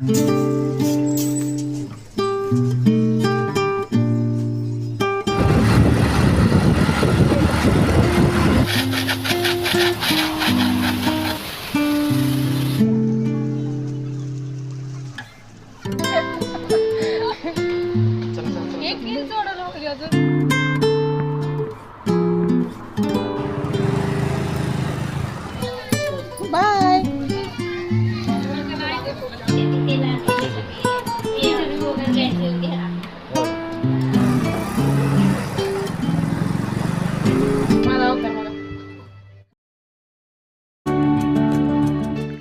एक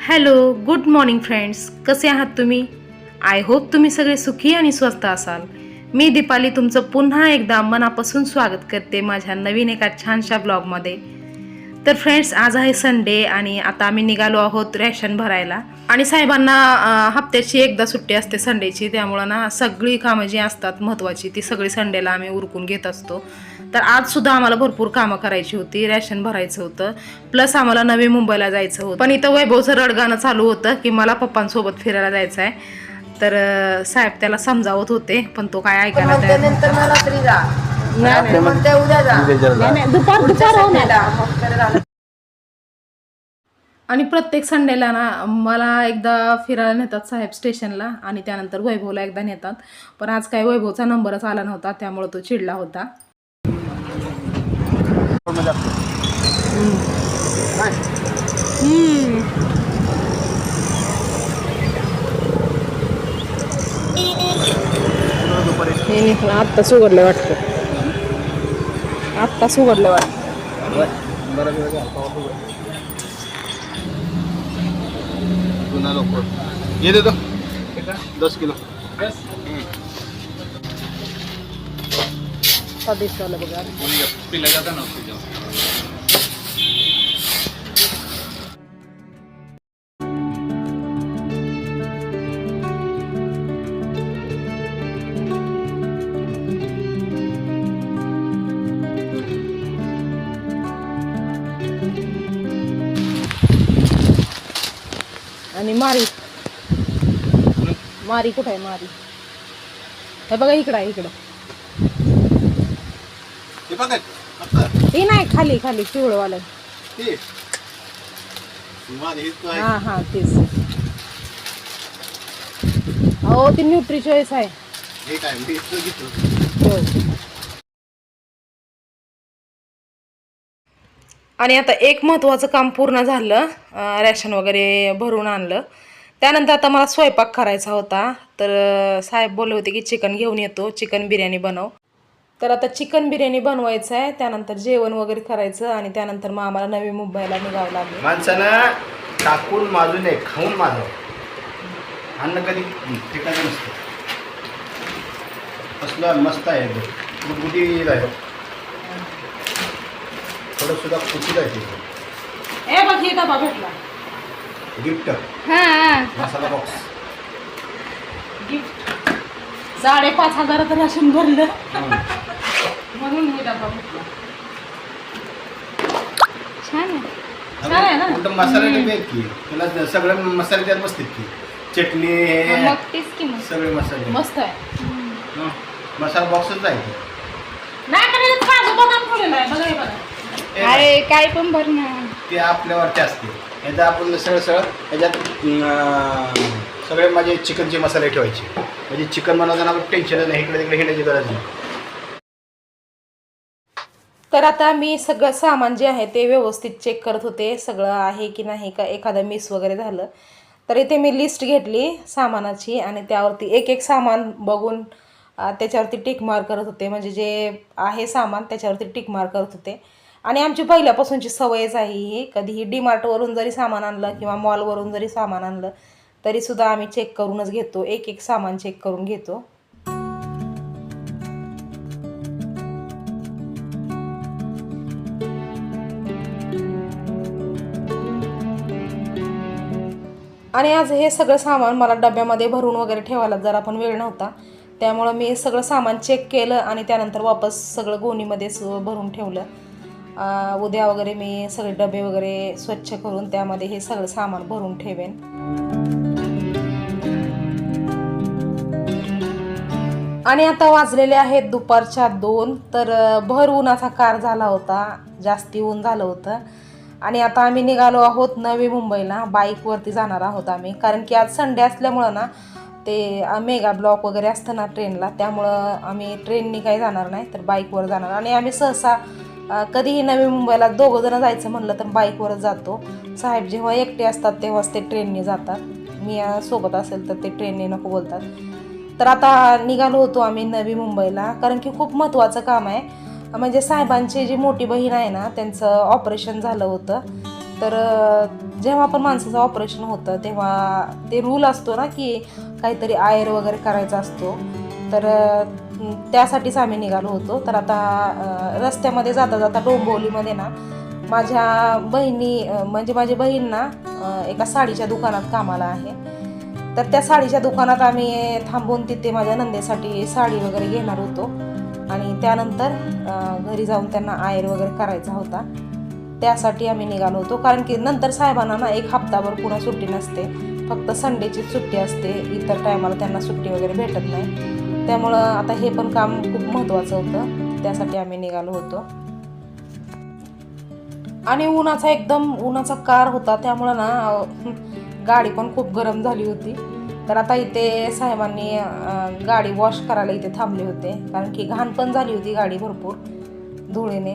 hello good morning friends. कसे आहात तुम्ही? आय होप तुम्ही सगळे सुखी आणि स्वस्त असाल. मी दीपाली तुमचं पुन्हा एकदा मनापासून स्वागत करते माझ्या नवीन एका छानशा ब्लॉगमध्ये तर फ्रेंड्स आज आहे संडे आणि आता आम्ही निघालो आहोत रॅशन भरायला. आणि साहेबांना हप्त्याची एकदा सुट्टी असते संडेची त्यामुळं ना सगळी कामं जी असतात महत्त्वाची ती सगळी संडेला आम्ही उरकून घेत असतो. तर आज सुद्धा आम्हाला भरपूर कामं करायची होती रॅशन भरायचं होतं. प्लस आम्हाला नवी मुंबईला जायचं होतं. पण इथं वैभवचं रडगाणं चालू होतं की मला पप्पांसोबत फिरायला जायचं आहे तर साहेब त्याला समजावत होते पण तो काय ऐकायला म्हणते जा. दुपार झालं. आणि प्रत्येक संडेला ना मला एकदा फिरायला नेतात साहेब स्टेशनला आणि त्यानंतर वैभवला एकदा नेतात. पण आज काय वैभवचा नंबरच आला नव्हता त्यामुळे तो चिडला होता. आत्ताच उघडलं वाटतं. आत्ताच उघडलं वाटतं जुना लोक ये देतो दस किलो. स्वादिष्ट वाला बघा. पिला जाता ना. आणि मारी. मारी कुठं आहे मारी? हे बघा इकडं आहे इकडं. हे नाही खाली खाली पिवळवालं हे. हा हा तेच. हो ती न्यूट्री चॉईस आहे हे. आणि आता एक महत्त्वाचं काम पूर्ण झालं रॅशन वगैरे भरून आणलं. त्यानंतर आता मला स्वयंपाक करायचा होता. तर साहेब बोलले होते की चिकन घेऊन येतो चिकन बिर्याणी बनव. तर आता चिकन बिर्याणी बनवायचं आहे. त्यानंतर जेवण वगैरे करायचं आणि त्यानंतर मग आम्हाला नवी मुंबईला निघावं लागेल. माणसानं टाकून माजू नये खाऊन माजावं. अन्न कधी ठिकाणी नसतं. असलं मस्त आहे. गुटगुटी आहे. थोडं सुद्धा कुठीत आहे ते ए बघ हे डबा भेटला गिफ्ट हा मसाला बॉक्स गिफ्ट साडेपाच हजाराचं राशन भरलं. म्हणून हे डबा भेटला छान आहे. छान आहे ना? उलट मसाले डबे आहेत की? तुला सगळे मसाले त्यात बसतात की? चटणी हे. मग तेच की मग. सगळे मसाले. मस्त आहे. हं. मसाला बॉक्सच आहे. नाही पण याच्यात काजू बदाम ठेवलेला आहे. बघा हे बघा. अरे काय पण भर ना. ते आपल्यावरती असते याचा आपण सरळ सरळ याच्यात सगळे माझे चिकनचे मसाले ठेवायचे. म्हणजे चिकन बनवताना आपण टेन्शन नाही इकडे तिकडे हिंडायची गरज नाही. तर आता मी सगळं सामान जे आहे ते व्यवस्थित चेक करत होते सगळं आहे की नाही का एखादं मिस वगैरे झालं. तर इथे मी लिस्ट घेतली सामानाची आणि त्यावरती एक एक सामान बघून त्याच्यावरती टिक मार करत होते. म्हणजे जे आहे सामान त्याच्यावरती टिक मार करत होते. आणि आमची पहिल्यापासूनची सवयच आहे ही. कधीही डीमार्टवरून जरी सामान आणलं किंवा मॉलवरून जरी सामान आणलं तरीसुद्धा आम्ही चेक करूनच घेतो. एक एक सामान चेक करून घेतो. आणि आज हे सगळं सामान मला डब्यामध्ये भरून वगैरे ठेवायला जरा पण वेळ नव्हता. त्यामुळं मी सगळं सामान चेक केलं आणि त्यानंतर वापस सगळं गोणीमध्येच भरून ठेवलं. उद्या वगैरे मी सगळे डबे वगैरे स्वच्छ करून त्यामध्ये हे सगळं सामान भरून ठेवेन. आणि आता वाजलेले आहेत दुपारच्या दोन तर भर उन्हाचा कार झाला होता जास्ती ऊन झालं होतं. आणि आता आम्ही निघालो आहोत नवी मुंबईला बाईकवरती जाणार आहोत आम्ही. कारण की आज संडे असल्यामुळं ना ते मेगा ब्लॉक वगैरे असतं ना ट्रेनला त्यामुळं आम्ही ट्रेननी काही जाणार नाही तर बाईकवर जाणार. आणि आम्ही सहसा कधीही नवी मुंबईला दोघं जण जायचं म्हणलं तर बाईकवरच जातो. साहेब जेव्हा एकटे असतात तेव्हाच ते ट्रेनने जातात. मी सोबत असेल तर ते ट्रेनने नको बोलतात. तर आता निघालो होतो आम्ही नवी मुंबईला कारण की खूप महत्त्वाचं काम आहे. म्हणजे साहेबांची जी मोठी बहीण आहे ना त्यांचं ऑपरेशन झालं होतं. तर जेव्हा पण माणसाचं ऑपरेशन होतं तेव्हा ते रूल असतो ना की काहीतरी आयर वगैरे करायचा असतो. तर त्यासाठीच आम्ही निघालो होतो. तर आता रस्त्यामध्ये जाता जाता डोंबोलीमध्ये ना माझ्या बहिणी म्हणजे माझी बहीण ना एका साडीच्या दुकानात कामाला आहे. तर त्या साडीच्या दुकानात आम्ही थांबून तिथे माझ्या नंदेसाठी साडी वगैरे घेणार होतो. आणि त्यानंतर घरी जाऊन त्यांना आयर वगैरे करायचा होता. त्यासाठी आम्ही निघालो होतो. कारण की नंतर साहेबांना ना एक हप्ताभर पुन्हा सुट्टी नसते. फक्त संडेची सुट्टी असते. इतर टायमाला त्यांना सुट्टी वगैरे भेटत नाही. त्यामुळं आता हे पण काम खूप महत्त्वाचं होतं. त्यासाठी आम्ही निघालो होतो. आणि उन्हाचा एकदम उन्हाचा कार होता. त्यामुळं ना गाडी पण खूप गरम झाली होती. तर आता इथे साहेबांनी गाडी वॉश करायला इथे थांबले होते. कारण की घाण पण झाली होती गाडी भरपूर धुळेने.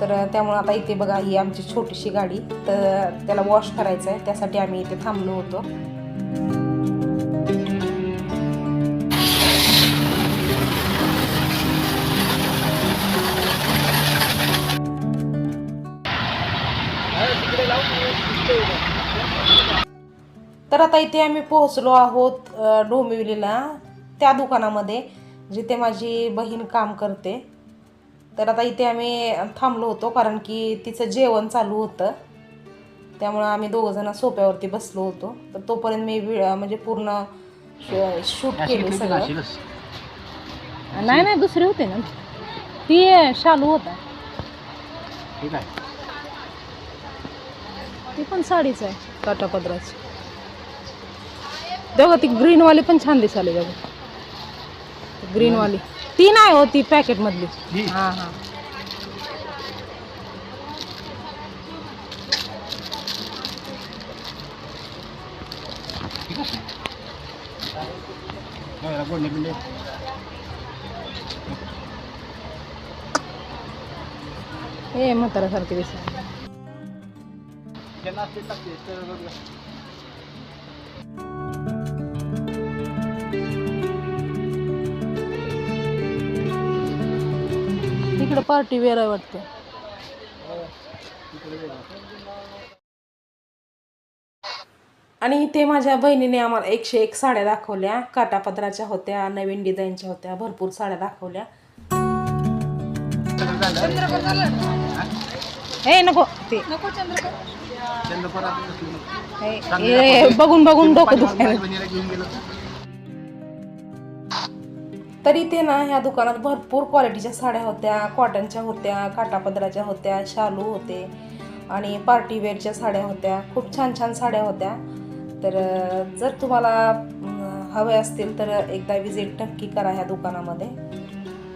तर त्यामुळं आता इथे बघा ही आमची छोटीशी गाडी. तर त्याला वॉश करायचं आहे त्यासाठी आम्ही इथे थांबलो होतो. तर आता इथे आम्ही पोहोचलो आहोत डोंबिवलीला त्या दुकानामध्ये जिथे माझी बहीण काम करते. तर आता इथे आम्ही थांबलो होतो कारण की तिचं जेवण चालू होतं. त्यामुळं आम्ही दोघंजण सोप्यावरती बसलो होतो. तर तोपर्यंत मी म्हणजे पूर्ण शूट केले सगळं. नाही नाही दुसरे होते ना. ती शालू होता. ठीक आहे. ती पण साडीच आहे काटापदराची बघा ती ग्रीनवाली पण छान दिसाली बघा. ग्रीनवाली ती नाही हो ती पॅकेटमधली ही? हां हे. म्हाताऱ्यासारखी दिसत इकडं पार्टी वेअर आहे वाटतं. आणि इथे माझ्या बहिणीने आम्हाला एकशे एक साड्या दाखवल्या. काटापदराच्या होत्या नवीन डिझाईनच्या होत्या भरपूर साड्या दाखवल्या. हे नको ते. बघून बघून डोकं दुखायला तरी ते ना ह्या दुकानात भरपूर क्वालिटीच्या साड्या होत्या कॉटनच्या होत्या काटापदराच्या होत्या शालू होते आणि पार्टीवेअरच्या साड्या होत्या खूप छान छान साड्या होत्या. तर जर तुम्हाला हवे असतील तर एकदा विजिट नक्की करा ह्या दुकानामध्ये.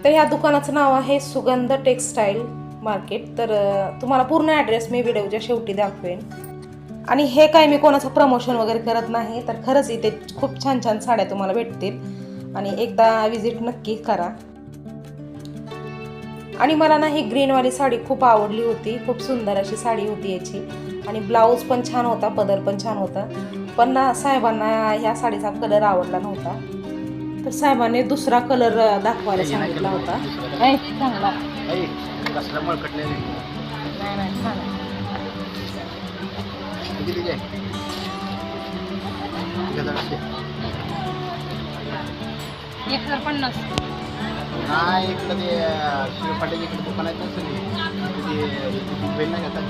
तर ह्या दुकानाचं नाव आहे सुगंध टेक्स्टाईल मार्केट तर तुम्हाला पूर्ण ॲड्रेस मी व्हिडिओच्या शेवटी दाखवेन. आणि हे काय मी कोणाचं प्रमोशन वगैरे करत नाही तर खरंच इथे खूप छान छान साड्या तुम्हाला भेटतील. आणि एकदा विजिट नक्की करा. आणि मला ना ही ग्रीनवाली साडी खूप आवडली होती. खूप सुंदर अशी साडी होती याची. आणि ब्लाऊज पण छान होता पदर पण छान होता. पण ना साहेबांना ह्या साडीचा कलर आवडला नव्हता. तर साहेबांनी दुसरा कलर दाखवायला सांगितला होता. चांगला. नाही एक हजार पन्नास. नाही इकडं ते शिवपाट्याच्या इकडे दुकान आहे तसं ते नाही घेतात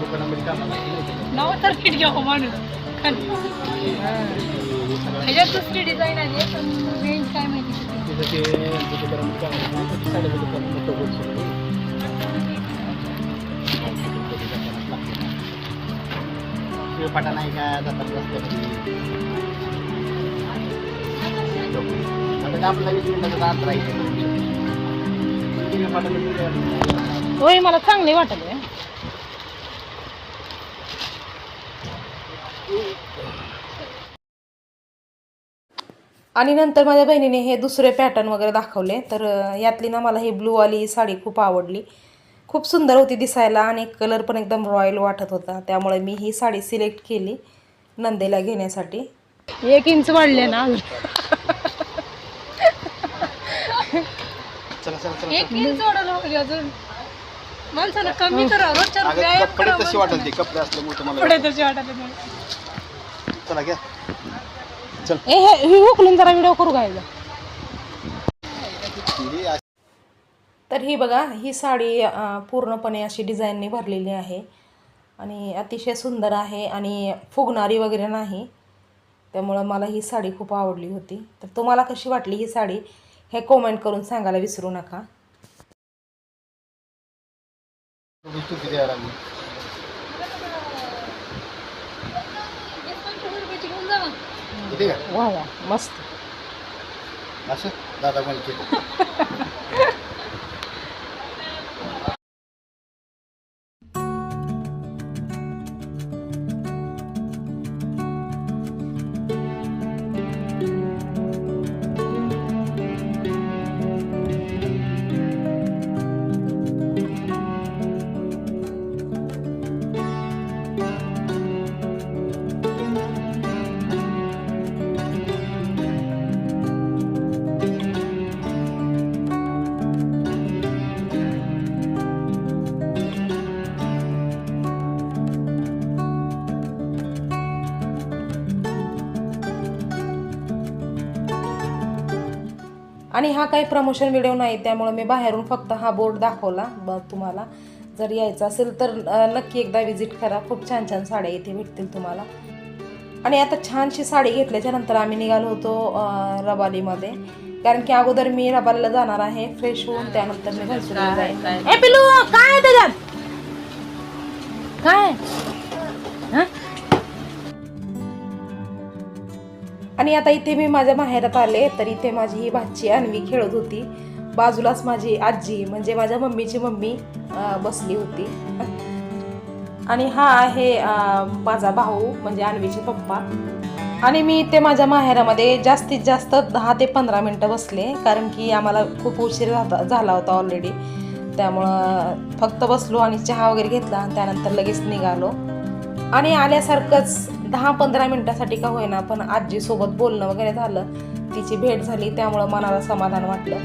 दुकानामध्ये तर फिट घ्या माणूस. ह्याच्यात दुसरी डिझाईन आली पण रेंज काय माहिती किती. तिथं ते यांचं दुकानामध्ये कामाला असते. ते साड्याचं दुकान मोठं wholesale. शिवपाटा नाही का जातात रस्त्यामध्ये आता दहा पंधरा वीस मिनिटाचा अंतर आहे. होय मला चांगले आहे आणि नंतर माझ्या बहिणीने हे दुसरे पॅटर्न वगैरे दाखवले. तर यातली ना मला ही ब्लूवाली साडी खूप आवडली. खूप सुंदर होती दिसायला आणि कलर पण एकदम रॉयल वाटत होता. त्यामुळे मी ही साडी सिलेक्ट केली नंदेला घेण्यासाठी. एक इंच वाढले ना अजून चला चला चला एक अजून. माणसानं कमी करा रोजच्या अगं व्यायाम कपडे करा तशी वाटत ते कपडे असल्यामुळे तुम्हाला कपडे तसे वाटायला नाही. चला घ्या. ए हे हे उकलून जरा व्हिडिओ करू घ्यायचा ही अशी तर ही बघा ही साडी अं, पूर्णपणे अशी डिझाईनने भरलेली आहे. आणि अतिशय सुंदर आहे आणि फुगणारी वगैरे नाही. त्यामुळं मला ही साडी खूप आवडली होती. तर तुम्हाला कशी वाटली ही साडी? हे कॉमेंट करून सांगायला विसरू नका. मस्त. असं दादा आणि हा काही प्रमोशन व्हिडिओ नाही त्यामुळे मी बाहेरून फक्त हा बोर्ड दाखवला. ब तुम्हाला जर यायचं असेल तर नक्की एकदा विजिट करा. खूप छान छान साड्या इथे भेटतील तुम्हाला. आणि आता छानशी साडी घेतल्याच्या नंतर आम्ही निघालो होतो रबालीमध्ये. कारण की अगोदर मी रबालीला जाणार आहे फ्रेश होऊन त्यानंतर मी ए पिलू काय त्याच्यात? काय? आणि आता इथे मी माझ्या माहेरात आले तर इथे माझी ही भाची अन्वी खेळत होती. बाजूलाच माझी आजी म्हणजे माझ्या मम्मीची मम्मी बसली होती. आणि हा आहे माझा भाऊ म्हणजे अन्वीचे पप्पा. आणि मी इथे माझ्या माहेरामध्ये जास्तीत जास्त दहा ते पंधरा मिनटं बसले कारण की आम्हाला खूप उशीर झाला होता ऑलरेडी त्यामुळं फक्त बसलो आणि चहा वगैरे घेतला त्यानंतर लगेच निघालो. आणि आल्यासारखंच दहा पंधरा मिनिटासाठी का होईना पण आजीसोबत बोलणं वगैरे झालं. तिची भेट झाली त्यामुळं मनाला समाधान वाटलं.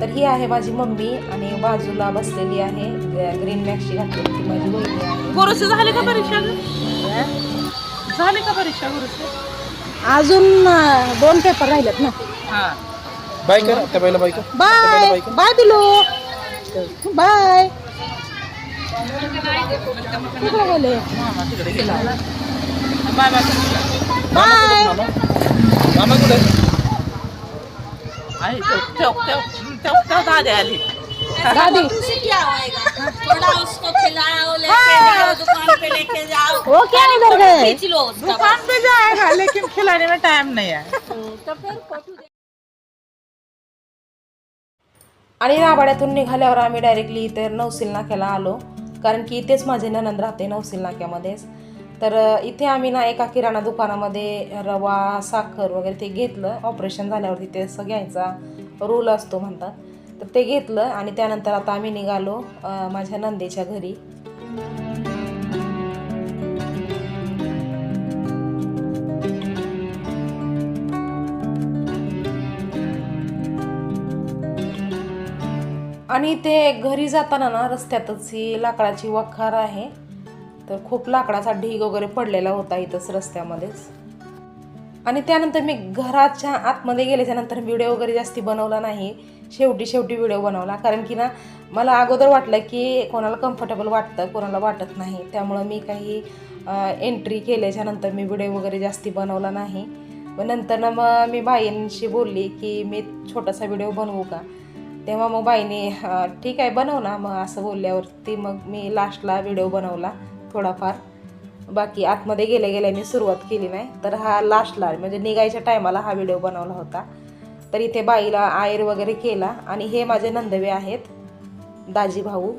तर ही आहे माझी मम्मी आणि बाजूला बसलेली आहे ग्रीन मॅक्सी घातलेली ती माझी बहिणी आहे. गुरुचे झाले का परीक्षा झाले का परीक्षा गुरुचे अजून दोन पेपर राहिलेत ना. बाय कर बाय कर. बाय बाय पिलू बाय. कुठं गेले. बाय. मामा कुठे? दादी थोड़ा उसको खिलाओ लेके जाओ दुकान पे लेके जाओ वो क्या गए खींच लो उसका दुकान पे जाएगा लेकिन खिलाने में टाइम नहीं है तो फिर फोटो आणि राबाड्यातून निघाल्यावर आम्ही डायरेक्टली इथे नवसील नाक्याला आलो. कारण की इथेच माझे ननंद राहते नवसील नाक्यामध्येच तर इथे आम्ही ना एका किराणा दुकानामध्ये रवा साखर वगैरे ते घेतलं. ऑपरेशन झाल्यावरती ते असं घ्यायचा रूल असतो म्हणतात. तर ते घेतलं आणि त्यानंतर आता आम्ही निघालो माझ्या नंदेच्या घरी. आणि ते घरी जाताना ना रस्त्यातच ही लाकडाची वखार आहे. तर खूप लाकडाचा ढीग वगैरे पडलेला होता इथंच रस्त्यामध्येच. आणि त्यानंतर मी घराच्या आतमध्ये गेल्याच्यानंतर व्हिडिओ वगैरे जास्ती बनवला नाही. शेवटी शेवटी व्हिडिओ बनवला. कारण की ना मला अगोदर वाटलं की कोणाला कम्फर्टेबल वाटतं कोणाला वाटत नाही. त्यामुळं मी काही एंट्री केल्याच्यानंतर मी व्हिडिओ वगैरे जास्ती बनवला नाही. मग नंतर ना मग मी बाईंशी बोलली की मी छोटासा व्हिडिओ बनवू का? तेव्हा मग बाईने ठीक आहे बनव ना. मग असं बोलल्यावरती मग मी लास्टला व्हिडिओ बनवला. थोडाफार. बाकी आतमध्ये गेल्या गेल्या मी सुरुवात केली नाही. तर हा लास्टला म्हणजे निघायच्या टायमाला हा व्हिडिओ बनवला होता. तर इथे बाईला आयर वगैरे केला. आणि हे माझे नंदवे आहेत. दाजी भाऊ.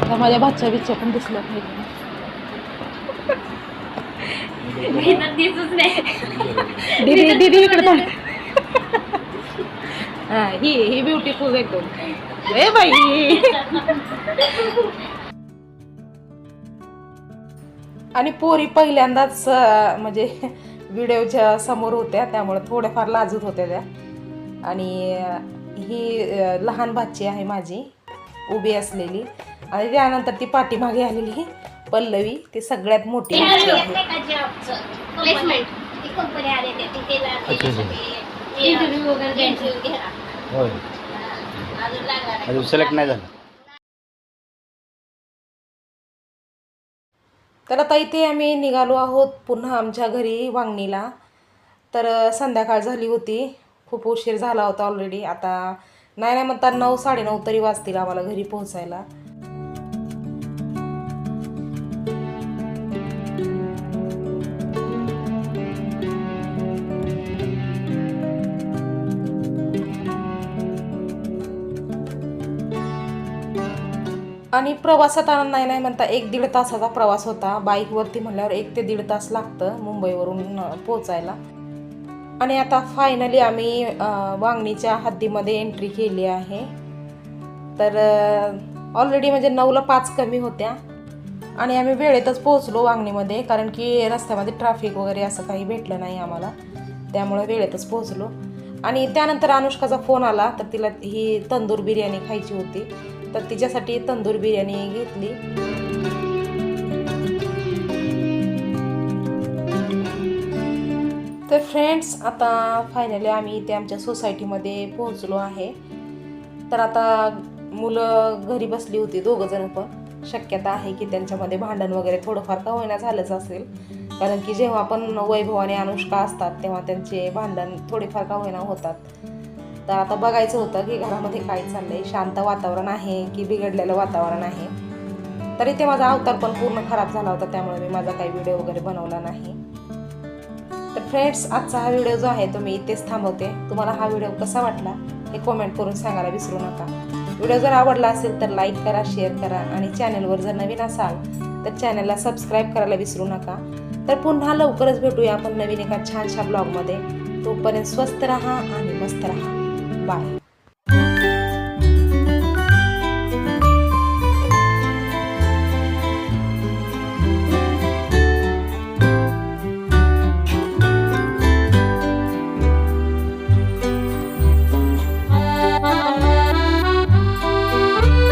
आता माझ्या भाच्या बिच्च्या पण दिसल्या पाहिजे दीदी दीदी इकडे थांब. हा ही ही ब्युटिफुल एकदम ए बाई. आणि पोरी पहिल्यांदाच म्हणजे व्हिडिओच्या समोर होत्या त्यामुळे थोड्याफार लाजत होत्या त्या. आणि ही लहान भाची आहे माझी उभी असलेली. आणि त्यानंतर ती पाठीमागे आलेली पल्लवी. ती सगळ्यात मोठी आहे. अजून सिलेक्ट नाही झालं. तर आता इथे आम्ही निघालो आहोत पुन्हा आमच्या घरी वांगणीला. तर संध्याकाळ झाली होती. खूप उशीर झाला होता ऑलरेडी आता नाही नाही म्हणता नऊ साडेनऊ तरी वाजतील आम्हाला घरी पोहोचायला. आणि प्रवासात आनंद नाही नाही म्हणता एक दीड तासाचा प्रवास होता. बाईकवरती म्हणल्यावर एक ते दीड तास लागतं मुंबईवरून पोचायला आणि आता फायनली आम्ही वांगणीच्या हद्दीमध्ये एंट्री केली आहे. तर ऑलरेडी म्हणजे नऊला पाच कमी होत्या. आणि आम्ही वेळेतच पोहोचलो वांगणीमध्ये कारण की रस्त्यामध्ये ट्रॅफिक वगैरे असं काही भेटलं नाही आम्हाला. त्यामुळे वेळेतच पोहोचलो. आणि त्यानंतर अनुष्काचा फोन आला तर तिला ही तंदूर बिर्याणी खायची होती. तर तिच्यासाठी तंदूर बिर्याणी घेतली. तर फ्रेंड्स आता फायनली आम्ही इथे आमच्या सोसायटीमध्ये पोहोचलो आहे. तर आता मुलं घरी बसली होती दोघं जण पण. शक्यता आहे की त्यांच्यामध्ये भांडण वगैरे थोडंफार का होईना झालंच असेल. कारण की जेव्हा पण वैभव आणि अनुष्का असतात तेव्हा त्यांचे भांडण थोडेफार का होईना होतात. तर आता बघायचं होतं की घरामध्ये काय चाललंय. शांत वातावरण आहे की बिघडलेलं वातावरण आहे? तरी ते माझा अवतार पण पूर्ण खराब झाला होता त्यामुळे मी माझा काही व्हिडिओ वगैरे बनवला नाही. तर फ्रेंड्स आजचा हा व्हिडिओ जो आहे तो मी इथेच थांबवते. तुम्हाला हा व्हिडिओ कसा वाटला हे कमेंट करून सांगायला विसरू नका. व्हिडिओ जर आवडला असेल तर लाईक करा शेअर करा आणि चॅनलवर जर नवीन असाल तर चॅनलला सबस्क्राईब करायला विसरू नका. तर पुन्हा लवकरच भेटूया आपण नवीन एका छानशा ब्लॉगमध्ये तोपर्यंत स्वस्त राहा आणि मस्त राहा. बाय